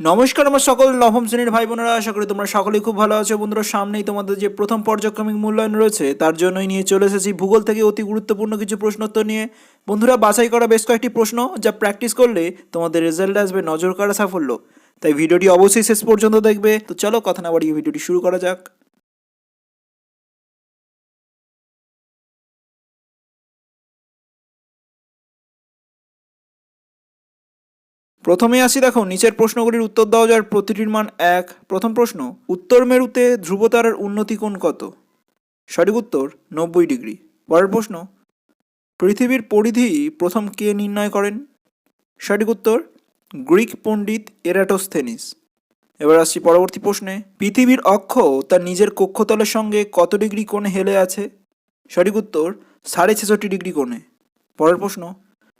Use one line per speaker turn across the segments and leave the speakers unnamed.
নমস্কার আমার সকল নবম শ্রেণির ভাই বোনেরা আশা করি তোমরা সকলেই খুব ভালো আছো। বন্ধুরা, সামনেই তোমাদের যে প্রথম পর্যায়ক্রমিক মূল্যায়ন রয়েছে, তার জন্যই নিয়ে চলে এসেছি ভূগোল থেকে অতি গুরুত্বপূর্ণ কিছু প্রশ্নোত্তর নিয়ে। বন্ধুরা, বাছাই করা বেশ কয়েকটি প্রশ্ন যা প্র্যাকটিস করলে তোমাদের রেজাল্ট আসবে নজর কাড়া সাফল্য। তাই ভিডিওটি অবশ্যই শেষ পর্যন্ত দেখবে। তো চলো, কথা না বাড়িয়ে ভিডিওটি শুরু করা যাক। প্রথমে আসি দেখো, নিচের প্রশ্নগুলির উত্তর দেওয়া যার প্রতিটির মান এক। প্রথম প্রশ্ন, উত্তর মেরুতে ধ্রুবতারার উন্নতি কোণ কত? সঠিক উত্তর, নব্বই ডিগ্রি। পরের প্রশ্ন, পৃথিবীর পরিধি প্রথম কে নির্ণয় করেন? সঠিক উত্তর, গ্রিক পণ্ডিত এরাটোস্থেনিস। এবার আসছি পরবর্তী প্রশ্নে, পৃথিবীর অক্ষ তার নিজের কক্ষতলের সঙ্গে কত ডিগ্রি কোণে হেলে আছে? সঠিক উত্তর, সাড়ে ছেষট্টি ডিগ্রি কোণে। পরের প্রশ্ন,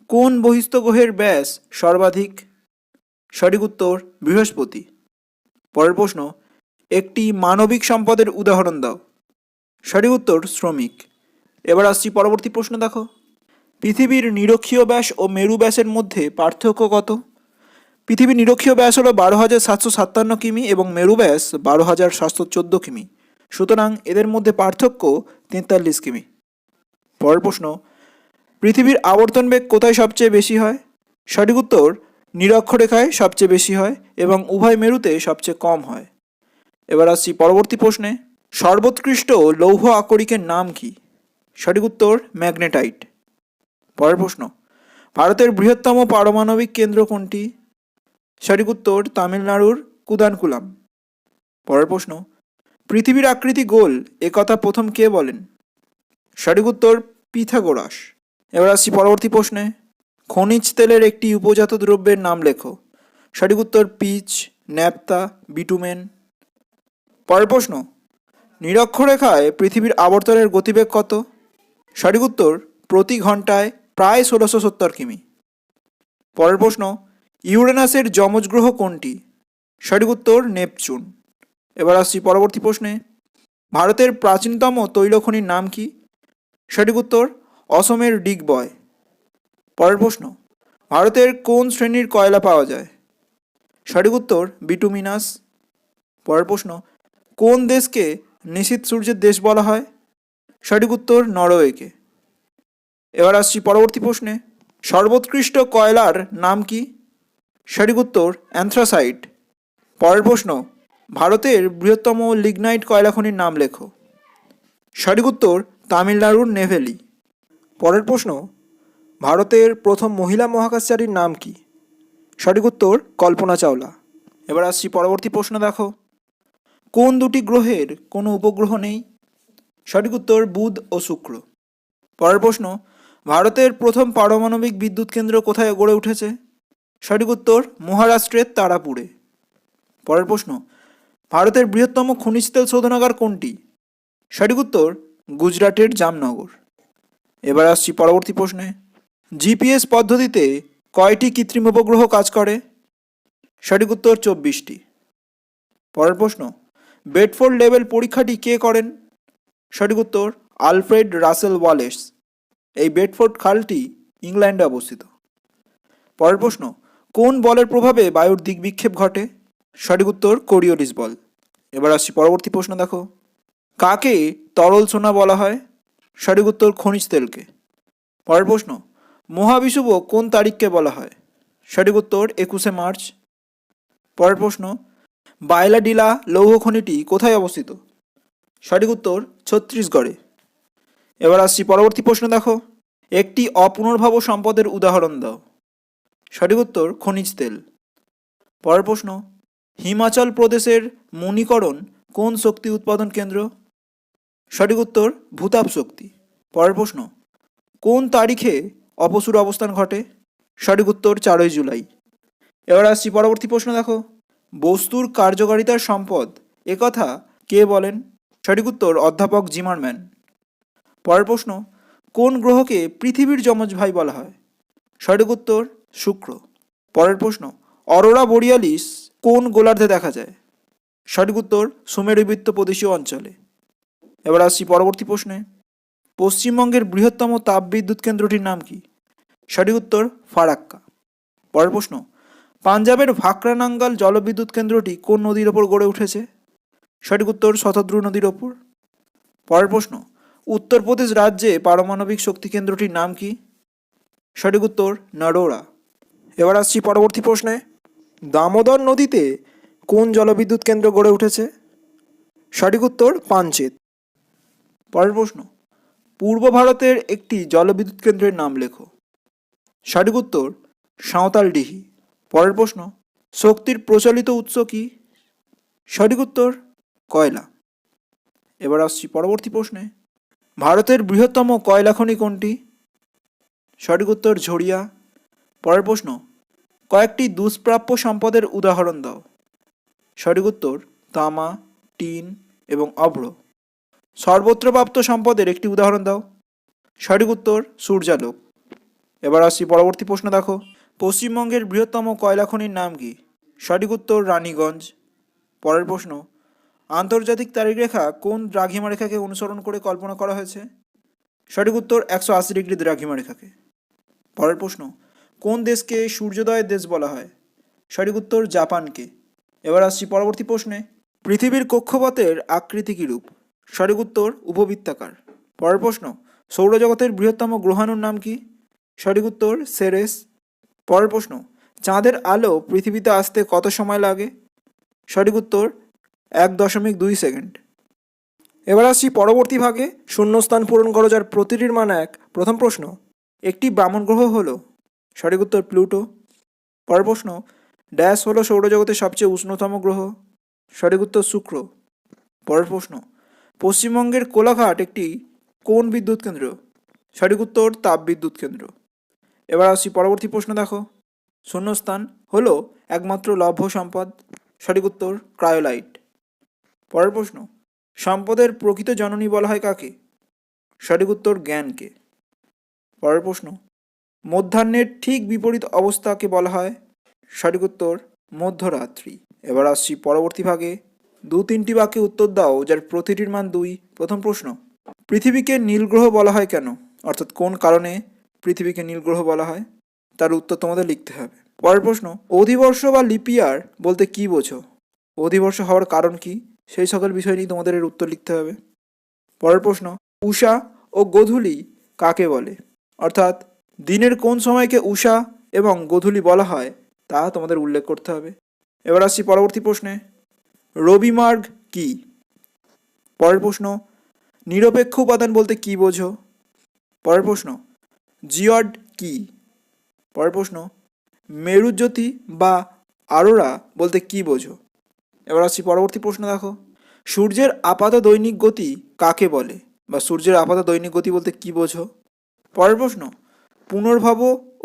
কোন বহিস্থ গ্রহের ব্যাস সর্বাধিক? সঠিক উত্তর বৃহস্পতি। পরের প্রশ্ন, একটি মানবিক সম্পদের উদাহরণ দাও। সঠিক উত্তর, শ্রমিক। এবার আসছি পরবর্তী প্রশ্ন দেখো। পৃথিবীর নিরক্ষীয় ব্যাস ও মেরু ব্যাসের মধ্যে পার্থক্য কত? পৃথিবীর নিরক্ষীয় ব্যাস হলো বারো হাজার সাতশো সাতান্ন কিমি এবং মেরু ব্যাস বারো হাজার সাতশো চোদ্দ কিমি। সুতরাং এদের মধ্যে পার্থক্য তেতাল্লিশ কিমি। পরের প্রশ্ন, পৃথিবীর আবর্তন বেগ কোথায় সবচেয়ে বেশি হয়? সঠিক উত্তর নিরক্ষরেখায় সবচেয়ে বেশি হয় এবং উভয় মেরুতে সবচেয়ে কম হয়। এবার আসছি পরবর্তী প্রশ্নে। সর্বোৎকৃষ্ট লৌহ আকরিকের নাম কি? সঠিক উত্তর, ম্যাগনেটাইট। পরের প্রশ্ন। ভারতের বৃহত্তম পারমাণবিক কেন্দ্র কোনটি? সঠিক উত্তর, তামিলনাড়ুর কুদানকুলাম। পরের প্রশ্ন। পৃথিবীর আকৃতি গোল, এ কথা প্রথম কে বলেন? সঠিক উত্তর, পিথাগোরাস। এবার আসছি পরবর্তী প্রশ্নে। খনিজ তেলের একটি উপজাত দ্রব্যের নাম লেখো। সঠিক উত্তর, পিচ, ন্যাপতা, বিটুমেন। পরের প্রশ্ন, নিরক্ষরেখায় পৃথিবীর আবর্তনের গতিবেগ কত? সঠিক উত্তর, প্রতি ঘন্টায় প্রায় ষোলোশো সত্তর কিমি। পরের প্রশ্ন, ইউরেনাসের যমজ গ্রহ কোনটি? সঠিক উত্তর, নেপচুন। এবার আসছি পরবর্তী প্রশ্নে, ভারতের প্রাচীনতম তৈলখনির নাম কি? সঠিক উত্তর, অসমের ডিগবয়। পরের প্রশ্ন, ভারতের কোন শ্রেণির কয়লা পাওয়া যায়? সঠিক উত্তর, বিটুমিনাস। পরের প্রশ্ন, কোন দেশকে নিশীত সূর্যের দেশ বলা হয়? সঠিক উত্তর, নরওয়েকে। এবার আসছি পরবর্তী প্রশ্নে, সর্বোৎকৃষ্ট কয়লার নাম কি? সঠিক উত্তর, অ্যান্থ্রাসাইট। পরের প্রশ্ন, ভারতের বৃহত্তম লিগনাইট কয়লা খনির নাম লেখো। সঠিক উত্তর, তামিলনাড়ুর নেভেলি। পরের প্রশ্ন ভারতের প্রথম মহিলা মহাকাশচারীর নাম কি? সঠিক উত্তর, কল্পনা চাওলা। এবার আসছি পরবর্তী প্রশ্ন দেখো। কোন দুটি গ্রহের কোনো উপগ্রহ নেই? সঠিক উত্তর, বুধ ও শুক্র। পরের প্রশ্ন, ভারতের প্রথম পারমাণবিক বিদ্যুৎ কেন্দ্র কোথায় গড়ে উঠেছে? সঠিক উত্তর, মহারাষ্ট্রের তারাপুরে। পরের প্রশ্ন, ভারতের বৃহত্তম খনিজ তেল শোধনাগার কোনটি? সঠিক উত্তর, গুজরাটের জামনগর। এবার আসছি পরবর্তী প্রশ্নে। জিপিএস পদ্ধতিতে কয়টি কৃত্রিম উপগ্রহ কাজ করে? সঠিক উত্তর চব্বিশটি। পরের প্রশ্ন, বেডফোর্ড লেভেল পরীক্ষাটি কে করেন? সঠিক উত্তর, আলফ্রেড রাসেল ওয়ালেস। এই বেডফোর্ড খালটি ইংল্যান্ডে অবস্থিত। পরের প্রশ্ন, কোন বলের প্রভাবে বায়ুর দিক বিক্ষেপ ঘটে? সঠিক উত্তর, কোরিওলিস বল। এবার আসছি পরবর্তী প্রশ্ন দেখো। কাকে তরল সোনা বলা হয়? সঠিক উত্তর, খনিজ তেলকে। পরের প্রশ্ন মহাবিষুব কোন তারিখকে বলা হয়? সঠিক উত্তর, একুশে মার্চ। পরের প্রশ্ন, বায়লাডিলা লৌহ খনিটি কোথায় অবস্থিত? সঠিক উত্তর, ছত্তিশগড়ে। এবার আসছি পরবর্তী প্রশ্ন দেখো। একটি অপুনর্ভাব সম্পদের উদাহরণ দাও। সঠিক উত্তর, খনিজ তেল। পরের প্রশ্ন, হিমাচল প্রদেশের মণিকরণ কোন শক্তি উৎপাদন কেন্দ্র? সঠিক উত্তর, ভূতাপ শক্তি। পরের প্রশ্ন, কোন তারিখে অপসুর অবস্থান ঘটে। সঠিক উত্তর চারই জুলাই। এবার আসছি পরবর্তী প্রশ্ন দেখো। বস্তুর কার্যকারিতার সম্পদ। একথা কে বলেন? সঠিক উত্তর অধ্যাপক জিমারম্যান পরের প্রশ্ন, কোন গ্রহকে পৃথিবীর যমজ ভাই বলা হয়? সঠিক উত্তর, শুক্র। পরের প্রশ্ন, অরোরা বোরিয়ালিস কোন গোলার্ধে দেখা যায়? সঠিক উত্তর, সুমেরুবৃত্ত প্রদেশীয় অঞ্চলে। এবার আসছি পরবর্তী প্রশ্নে। পশ্চিমবঙ্গের বৃহত্তম তাপবিদ্যুৎ কেন্দ্রটির নাম কি? সঠিক উত্তর, ফারাক্কা। পরের প্রশ্ন, পাঞ্জাবের ভাকরানাঙ্গাল জলবিদ্যুৎ কেন্দ্রটি কোন নদীর ওপর গড়ে উঠেছে? সঠিক উত্তর শতদ্রু নদীর ওপর। পরের প্রশ্ন, উত্তরপ্রদেশ রাজ্যে পারমাণবিক শক্তি কেন্দ্রটির নাম কি? সঠিক উত্তর নডোরা এবার আসছি পরবর্তী প্রশ্নে, দামোদর নদীতে কোন জলবিদ্যুৎ কেন্দ্র গড়ে উঠেছে? সঠিক উত্তর, পাঞ্চেত। পরের প্রশ্ন, পূর্ব ভারতের একটি জলবিদ্যুৎ কেন্দ্রের নাম লেখো। সঠিক উত্তর সাঁওতালডিহি পরের প্রশ্ন, শক্তির প্রচলিত উৎস কি? সঠিক উত্তর, কয়লা। এবার আসছি পরবর্তী প্রশ্নে, ভারতের বৃহত্তম কয়লা খনি কোনটি? সঠিক উত্তর, ঝরিয়া। পরের প্রশ্ন, কয়েকটি দুষ্প্রাপ্য সম্পদের উদাহরণ দাও। সঠিক উত্তর, তামা, টিন এবং অভ্র সর্বত্র প্রাপ্ত সম্পদের একটি উদাহরণ দাও। সঠিক উত্তর, সূর্যালোক। এবার আসছি পরবর্তী প্রশ্ন দেখো। পশ্চিমবঙ্গের বৃহত্তম কয়লা খনির নাম কি? সঠিক উত্তর, রানীগঞ্জ। পরের প্রশ্ন, আন্তর্জাতিক তারিখরেখা কোন দ্রাঘিমা রেখাকে অনুসরণ করে কল্পনা করা হয়েছে? সঠিক উত্তর, একশো আশি ডিগ্রি দ্রাঘিমা রেখাকে পরের প্রশ্ন, কোন দেশকে সূর্যোদয়ের দেশ বলা হয়? সঠিক উত্তর, জাপানকে। এবার আসছি পরবর্তী প্রশ্নে, পৃথিবীর কক্ষপথের আকৃতি কীরূপ? সঠিক উত্তর, উপবৃত্তাকার। পরের প্রশ্ন, সৌরজগতের বৃহত্তম গ্রহাণুর নাম কি? সঠিক উত্তর, সেরেস। পরের প্রশ্ন, চাঁদের আলো পৃথিবীতে আসতে কত সময় লাগে? সঠিক উত্তর, এক দশমিক দুই সেকেন্ড। এবার আসছি পরবর্তী ভাগে, শূন্যস্থান পূরণ করো যার প্রতিটির মান এক। প্রথম প্রশ্ন, একটি বামন গ্রহ হলো? সঠিক উত্তর, প্লুটো। পরের প্রশ্ন, ড্যাশ হলো সৌরজগতের সবচেয়ে উষ্ণতম গ্রহ? সঠিক উত্তর, শুক্র। পরের প্রশ্ন, পশ্চিমবঙ্গের কোলাঘাট একটি কোন বিদ্যুৎ কেন্দ্র? সঠিক উত্তর তাপ বিদ্যুৎ কেন্দ্র। এবার আসছি পরবর্তী প্রশ্ন দেখো। শূন্যস্থান হলো একমাত্র লভ্য সম্পদ। সঠিক উত্তর, ক্রায়োলাইট। পরের প্রশ্ন, সম্পদের প্রকৃত জননী বলা হয় কাকে? সঠিক উত্তর, জ্ঞানকে। পরের প্রশ্ন, মধ্যাহ্নের ঠিক বিপরীত অবস্থাকে বলা হয়। সঠিক উত্তর, মধ্যরাত্রি। এবার আসছি পরবর্তী ভাগে। দু তিনটি বাক্যে উত্তর দাও, যার প্রতিটির মান দুই। প্রথম প্রশ্ন, পৃথিবীকে নীলগ্রহ বলা হয় কেন? অর্থাৎ কোন কারণে? পৃথিবীকে নীলগ্রহ বলা হয়, তার উত্তর তোমাদের লিখতে হবে। পরের প্রশ্ন, অধিবর্ষ বা লিপিয়ার বলতে কি বোঝো? অধিবর্ষ হওয়ার কারণ কি? সেই সকল বিষয় নিয়ে তোমাদের এর উত্তর লিখতে হবে। পরের প্রশ্ন, উষা ও গোধূলি কাকে বলে? অর্থাৎ, দিনের কোন সময়কে উষা এবং গোধূলি বলা হয়, তা তোমাদের উল্লেখ করতে হবে। এবার আসছি পরবর্তী প্রশ্নে রবিমার্গ কি? পরের প্রশ্ন, নিরপেক্ষ উপাদান বলতে কি বোঝো? পরের প্রশ্ন জিয়ড কি? পরের প্রশ্ন, মেরুজ্যোতি বা আরোরা বলতে কি বোঝো? এবার আসছি পরবর্তী প্রশ্ন দেখো। সূর্যের আপাত দৈনিক গতি কাকে বলে? বা সূর্যের আপাত দৈনিক গতি বলতে কি বোঝো? পরের প্রশ্ন, পুনর্ভব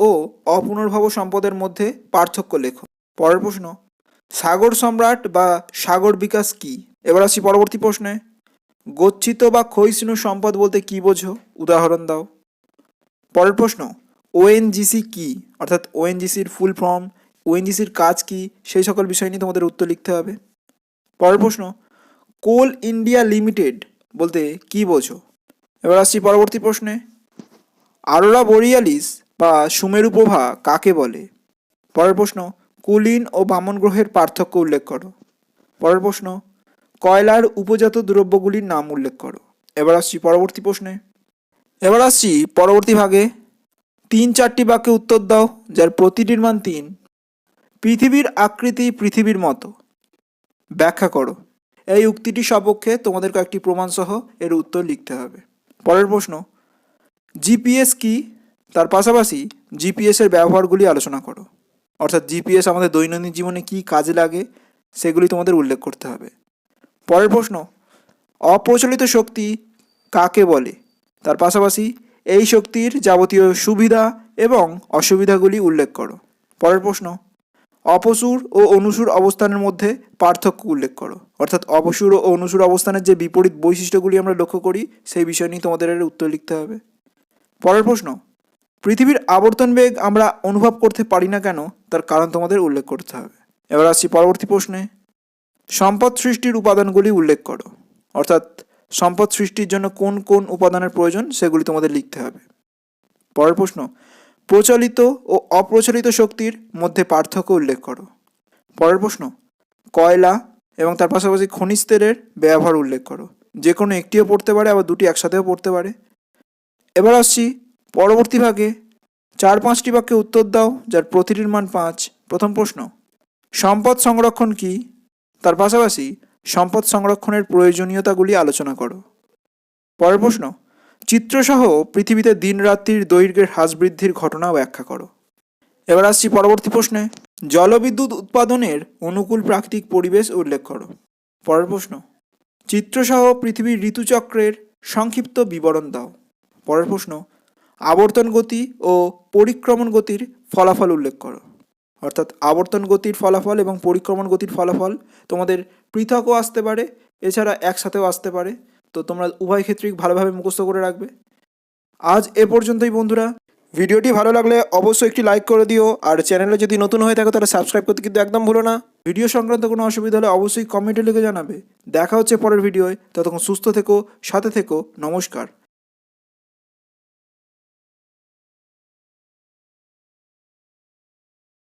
ও অপুনর্ভব সম্পদের মধ্যে পার্থক্য লেখো। পরের প্রশ্ন, সাগর সম্রাট বা সাগর বিকাশ কি? এবার আসছি পরবর্তী প্রশ্নে, গচ্ছিত বা ক্ষয়িষ্ণু সম্পদ বলতে কি বোঝো? উদাহরণ দাও। পরের প্রশ্ন ওএনজিসি কি? অর্থাৎ ওএনজিসির ফুল ফর্ম ওএনজিসির কাজ কি? সেই সকল বিষয় নিয়ে তোমাদের উত্তর লিখতে হবে। পরের প্রশ্ন, কোল ইন্ডিয়া লিমিটেড বলতে কি বোঝো? এবার আসছি পরবর্তী প্রশ্নে। আরোরা বোরিয়ালিস বা সুমেরু প্রভা কাকে বলে? পরের প্রশ্ন, কুলিন ও বামন গ্রহের পার্থক্য উল্লেখ করো। পরের প্রশ্ন, কয়লার উপজাত দ্রব্যগুলির নাম উল্লেখ করো। এবার আসছি পরবর্তী প্রশ্নে। এবার আসছি পরবর্তী ভাগে। তিন চারটি বাক্যে উত্তর দাও, যার প্রতিটির মান তিন। পৃথিবীর আকৃতি পৃথিবীর মতো। ব্যাখ্যা করো। এই উক্তিটি সপক্ষে তোমাদের কয়েকটি প্রমাণসহ এর উত্তর লিখতে হবে। পরের প্রশ্ন, জিপিএস কি? তার পাশাপাশি জিপিএসের ব্যবহারগুলি আলোচনা করো। অর্থাৎ জিপিএস আমাদের দৈনন্দিন জীবনে কি কাজে লাগে, সেগুলি তোমাদের উল্লেখ করতে হবে। পরের প্রশ্ন, অপ্রচলিত শক্তি কাকে বলে? তার পাশাপাশি এই শক্তির যাবতীয় সুবিধা এবং অসুবিধাগুলি উল্লেখ করো। পরের প্রশ্ন, অপসুর ও অনুসুর অবস্থানের মধ্যে পার্থক্য উল্লেখ করো। অর্থাৎ অপসুর ও অনুসুর অবস্থানের যে বিপরীত বৈশিষ্ট্যগুলি আমরা লক্ষ্য করি, সেই বিষয় নিয়ে তোমাদের উত্তর লিখতে হবে। পরের প্রশ্ন, পৃথিবীর আবর্তন বেগ আমরা অনুভব করতে পারি না কেন, তার কারণ তোমাদের উল্লেখ করতে হবে। এবার আসছি পরবর্তী প্রশ্নে, সম্পদ সৃষ্টির উপাদানগুলি উল্লেখ করো। অর্থাৎ সম্পদ সৃষ্টির জন্য কোন কোন উপাদানের প্রয়োজন সেগুলি তোমাদের লিখতে হবে। পরের প্রশ্ন, প্রচলিত ও অপ্রচলিত শক্তির মধ্যে পার্থক্য উল্লেখ করো। পরের প্রশ্ন, কয়লা এবং তার পাশাপাশি খনিজ তেলের ব্যবহার উল্লেখ করো। যে কোনো একটিও পড়তে পারে, আবার দুটি একসাথেও পড়তে পারে। এবার আসছি পরবর্তী ভাগে। চার পাঁচটি বাক্যে উত্তর দাও, যার প্রতিটির মান পাঁচ। প্রথম প্রশ্ন, সম্পদ সংরক্ষণ কি? তার পাশাপাশি সম্পদ সংরক্ষণের প্রয়োজনীয়তাগুলি আলোচনা করো। পরের প্রশ্ন, চিত্রসহ পৃথিবীতে দিনরাত্রির দৈর্ঘ্যের হ্রাস বৃদ্ধির ঘটনা ব্যাখ্যা করো। এবার আসছি পরবর্তী প্রশ্নে, জলবিদ্যুৎ উৎপাদনের অনুকূল প্রাকৃতিক পরিবেশ উল্লেখ করো। পরের প্রশ্ন, চিত্রসহ পৃথিবীর ঋতুচক্রের সংক্ষিপ্ত বিবরণ দাও। পরের প্রশ্ন, আবর্তন গতি ও পরিক্রমণ গতির ফলাফল উল্লেখ করো। অর্থাৎ আবর্তন গতির ফলাফল এবং পরিক্রমণ গতির ফলাফল তোমাদের পৃথকও আসতে পারে, এছাড়া একসাথেও আসতে পারে। তো তোমরা উভয় ক্ষেত্রেই ভালোভাবে মুখস্থ করে রাখবে। আজ এ পর্যন্তই বন্ধুরা। ভিডিওটি ভালো লাগলে অবশ্যই একটি লাইক করে দিও, আর চ্যানেলে যদি নতুন হয়ে থাকো তাহলে সাবস্ক্রাইব করতে কিন্তু একদম ভুলো না। ভিডিও সংক্রান্ত কোনো অসুবিধা হলে অবশ্যই কমেন্টে লিখে জানাবে। দেখা হচ্ছে পরের ভিডিওয়। ততক্ষণ সুস্থ থেকো, সাথে থেকো। নমস্কার।